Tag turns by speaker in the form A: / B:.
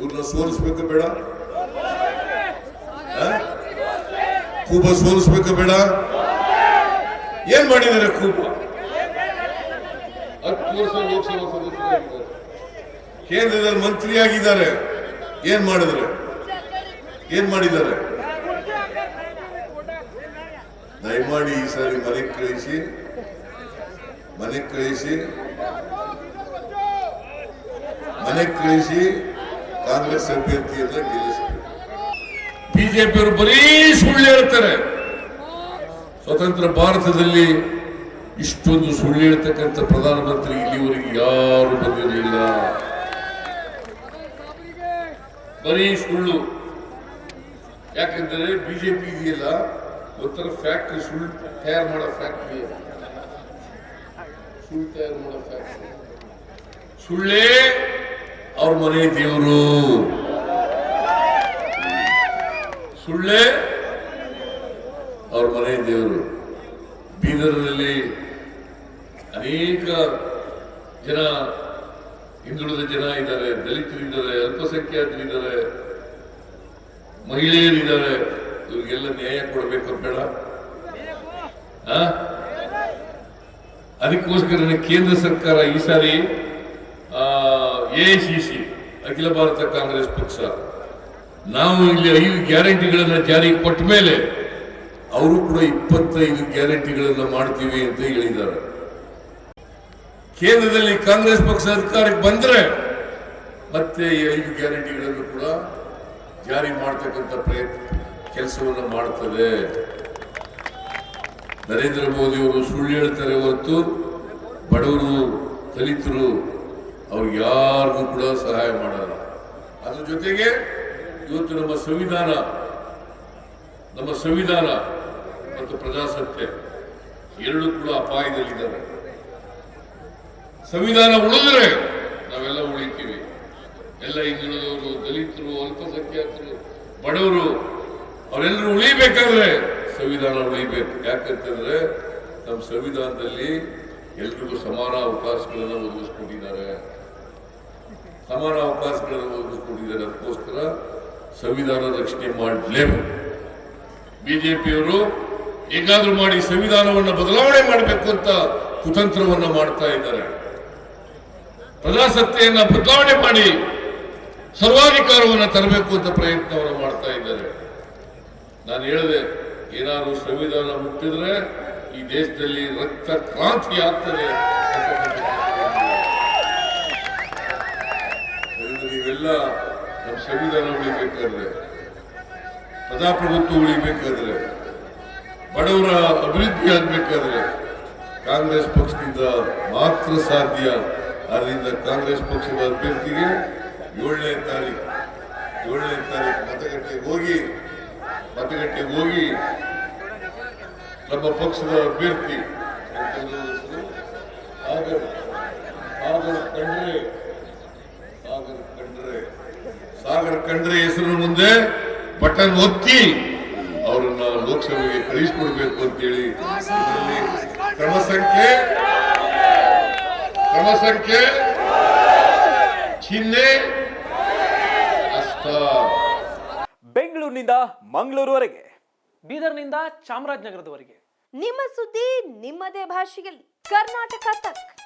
A: ಇವ್ರನ್ನ ಸೋಲಿಸ್ಬೇಕು ಬೇಡ? ಕೂಬ ಸೋಲಿಸ್ಬೇಕು ಬೇಡ? ಏನ್ ಮಾಡಿದ್ದಾರೆ ಕೂಬ? ಹತ್ತು ವರ್ಷ ಲೋಕಸಭಾ ಸದಸ್ಯರಾಗಿದ್ದಾರೆ ಕೇಂದ್ರದಲ್ಲಿ ಮಂತ್ರಿಯಾಗಿದ್ದಾರೆ. ಏನ್ ಮಾಡಿದ್ರೆ ಏನ್ ಮಾಡಿದ್ದಾರೆ? ದಯಮಾಡಿ ಈ ಸಾರಿ ಮನೆಗೆ ಕಳಿಸಿ. ಮನೆಗೆ ಕಳಿಸಿ. ಮನೆಗೆ ಕಳಿಸಿ. ಕಾಂಗ್ರೆಸ್ ಅಭ್ಯರ್ಥಿಯನ್ನ ಗೆಲ್ಲಿಸಬೇಕು. ಬಿಜೆಪಿಯವರು ಬರೀ ಸುಳ್ಳು ಹೇಳ್ತಾರೆ. ಸ್ವತಂತ್ರ ಭಾರತದಲ್ಲಿ ಇಷ್ಟೊಂದು ಸುಳ್ಳು ಹೇಳ್ತಕ್ಕಂಥ ಪ್ರಧಾನಮಂತ್ರಿ ಇಲ್ಲಿವರೆಗೆ ಯಾರು ಬಂದಿರಲಿಲ್ಲ. ಬರೀ ಸುಳ್ಳು. ಯಾಕಂದ್ರೆ ಬಿಜೆಪಿ ಇದೆಯಲ್ಲ, ಒಂಥರ ಫ್ಯಾಕ್ಟ್ರಿ, ಸುಳ್ಳು ತಯಾರು ಮಾಡೋ ಫ್ಯಾಕ್ಟ್ರಿ. ಸುಳ್ಳು ತಯಾರು ಮಾಡೋ ಫ್ಯಾಕ್ಟ್ರಿ. ಸುಳ್ಳೇ ಅವ್ರ ಮನೆ ದೇವರು. ಸುಳ್ಳೆ ಅವ್ರ ಮನೆ ದೇವರು. ಬೀದರ್ನಲ್ಲಿ ಅನೇಕ ಜನ ಹಿಂದುಳಿದ ಜನ ಇದ್ದಾರೆ ದಲಿತರಿದ್ದಾರೆ ಅಲ್ಪಸಂಖ್ಯಾತರಿದ್ದಾರೆ ಮಹಿಳೆಯರಿದ್ದಾರೆ ಇವರಿಗೆಲ್ಲ ನ್ಯಾಯ ಕೊಡಬೇಕು ಬೇಡ? ಅದಕ್ಕೋಸ್ಕರ ಕೇಂದ್ರ ಸರ್ಕಾರ ಈ ಸಾರಿ ಎಐಸಿಸಿ ಅಖಿಲ ಭಾರತ ಕಾಂಗ್ರೆಸ್ ಪಕ್ಷ. ನಾವು ಇಲ್ಲಿ ಐದು ಗ್ಯಾರಂಟಿಗಳನ್ನು ಜಾರಿಗೆ ಕೊಟ್ಟ ಮೇಲೆ ಅವರು ಕೂಡ ಇಪ್ಪತ್ತೈದು ಗ್ಯಾರಂಟಿಗಳನ್ನು ಮಾಡ್ತೀವಿ ಅಂತ ಹೇಳಿದ್ದಾರೆ. ಕೇಂದ್ರದಲ್ಲಿ ಕಾಂಗ್ರೆಸ್ ಪಕ್ಷ ಅಧಿಕಾರಕ್ಕೆ ಬಂದ್ರೆ ಮತ್ತೆ ಈ ಐದು ಗ್ಯಾರಂಟಿಗಳನ್ನು ಕೂಡ ಜಾರಿ ಮಾಡ್ತಕ್ಕಂಥ ಪ್ರಯತ್ನ, ಕೆಲಸವನ್ನು ಮಾಡ್ತದೆ. ನರೇಂದ್ರ ಮೋದಿ ಅವರು ಸುಳ್ಳು ಹೇಳ್ತಾರೆ ಹೊರತು ಬಡವರು, ದಲಿತರು ಅವ್ರಿಗೆ ಯಾರಿಗೂ ಕೂಡ ಸಹಾಯ ಮಾಡಲ್ಲ. ಅದ್ರ ಜೊತೆಗೆ ಇವತ್ತು ನಮ್ಮ ಸಂವಿಧಾನ ನಮ್ಮ ಸಂವಿಧಾನ ಮತ್ತು ಪ್ರಜಾಸತ್ತೆ ಎರಡು ಕೂಡ ಅಪಾಯದಲ್ಲಿದ್ದಾರೆ ಸಂವಿಧಾನ ಉಳಿದ್ರೆ ನಾವೆಲ್ಲ ಉಳಿತೀವಿ. ಎಲ್ಲ ಹಿಂದುಳಿದವರು, ದಲಿತರು, ಅಲ್ಪಸಂಖ್ಯಾತರು, ಬಡವರು, ಅವರೆಲ್ಲರೂ ಉಳಿಬೇಕಾದ್ರೆ ಸಂವಿಧಾನ ಉಳಿಬೇಕು. ಯಾಕಂತಂದ್ರೆ ನಮ್ಮ ಸಂವಿಧಾನದಲ್ಲಿ ಎಲ್ರಿಗೂ ಸಮಾನ ಅವಕಾಶಗಳನ್ನು ಒದಗಿಸ್ಕೊಟ್ಟಿದ್ದಾರೆ. ಸಮಾನ ಅವಕಾಶಗಳನ್ನು ಕೊಟ್ಟಿದ್ದಾರೆ ಅದಕ್ಕೋಸ್ಕರ ಸಂವಿಧಾನ ರಕ್ಷಣೆ ಮಾಡಲೇಬೇಕು. ಬಿಜೆಪಿಯವರು ಹೇಗಾದ್ರೂ ಮಾಡಿ ಸಂವಿಧಾನವನ್ನು ಬದಲಾವಣೆ ಮಾಡಬೇಕು ಅಂತ ಕುತಂತ್ರವನ್ನು ಮಾಡ್ತಾ ಇದ್ದಾರೆ. ಪ್ರಜಾಸತ್ತೆಯನ್ನು ಬದಲಾವಣೆ ಮಾಡಿ ಸರ್ವಾಧಿಕಾರವನ್ನು ತರಬೇಕು ಅಂತ ಪ್ರಯತ್ನವನ್ನು ಮಾಡ್ತಾ ಇದ್ದಾರೆ. ನಾನು ಹೇಳಿದೆ ಏನಾದರೂ ಸಂವಿಧಾನ ಮುಟ್ಟಿದ್ರೆ ಈ ದೇಶದಲ್ಲಿ ರಕ್ತ ಕ್ರಾಂತಿ ಆಗ್ತದೆ ಅದರಿಂದ ನೀವೆಲ್ಲ ನಮ್ಮ ಸಂವಿಧಾನ ಉಳಿಬೇಕಾದ್ರೆ ಪ್ರಜಾಪ್ರಭುತ್ವ ಉಳಿಬೇಕಾದ್ರೆ ಬಡವರ ಅಭಿವೃದ್ಧಿ ಆಗಬೇಕಾದ್ರೆ ಕಾಂಗ್ರೆಸ್ ಪಕ್ಷದಿಂದ ಮಾತ್ರ ಸಾಧ್ಯ. ಆದ್ದರಿಂದ ಕಾಂಗ್ರೆಸ್ ಪಕ್ಷದ ಅಭ್ಯರ್ಥಿಗೆ ಏಳನೇ ತಾರೀಕು ಏಳನೇ ತಾರೀಕು ಮತಗಟ್ಟೆಗೆ ಹೋಗಿ ಮತಗಟ್ಟೆಗೆ ಹೋಗಿ ನಮ್ಮ ಪಕ್ಷದ ಅಭ್ಯರ್ಥಿ. ಹಾಗೂ ಸಾಗರ್ ಕಂಡ್ರೆ ಸಾಗರ್ ಕಂಡ್ರೆ ಹೆಸರು ಮುಂದೆ ಬಟನ್ ಒತ್ತಿ ಅವರನ್ನ ಲೋಕಸಭೆಗೆ ಕಳಿಸ್ಕೊಡ್ಬೇಕು ಅಂತೇಳಿ. ಹೇಳಿ ಕ್ರಮ ಸಂಖ್ಯೆ. ಕ್ರಮ ಸಂಖ್ಯೆ. ಚಿಹ್ನೆ. ಅಷ್ಟ
B: ಬೆಂಗಳೂರಿನಿಂದ ಮಂಗಳೂರುವರೆಗೆ
C: ಬೀದರ್ನಿಂದ ಚಾಮರಾಜನಗರದವರೆಗೆ.
D: ನಿಮ್ಮ ಸುದ್ದಿ ನಿಮ್ಮದೇ ಭಾಷೆಯಲ್ಲಿ. ಕರ್ನಾಟಕ ತಕ್.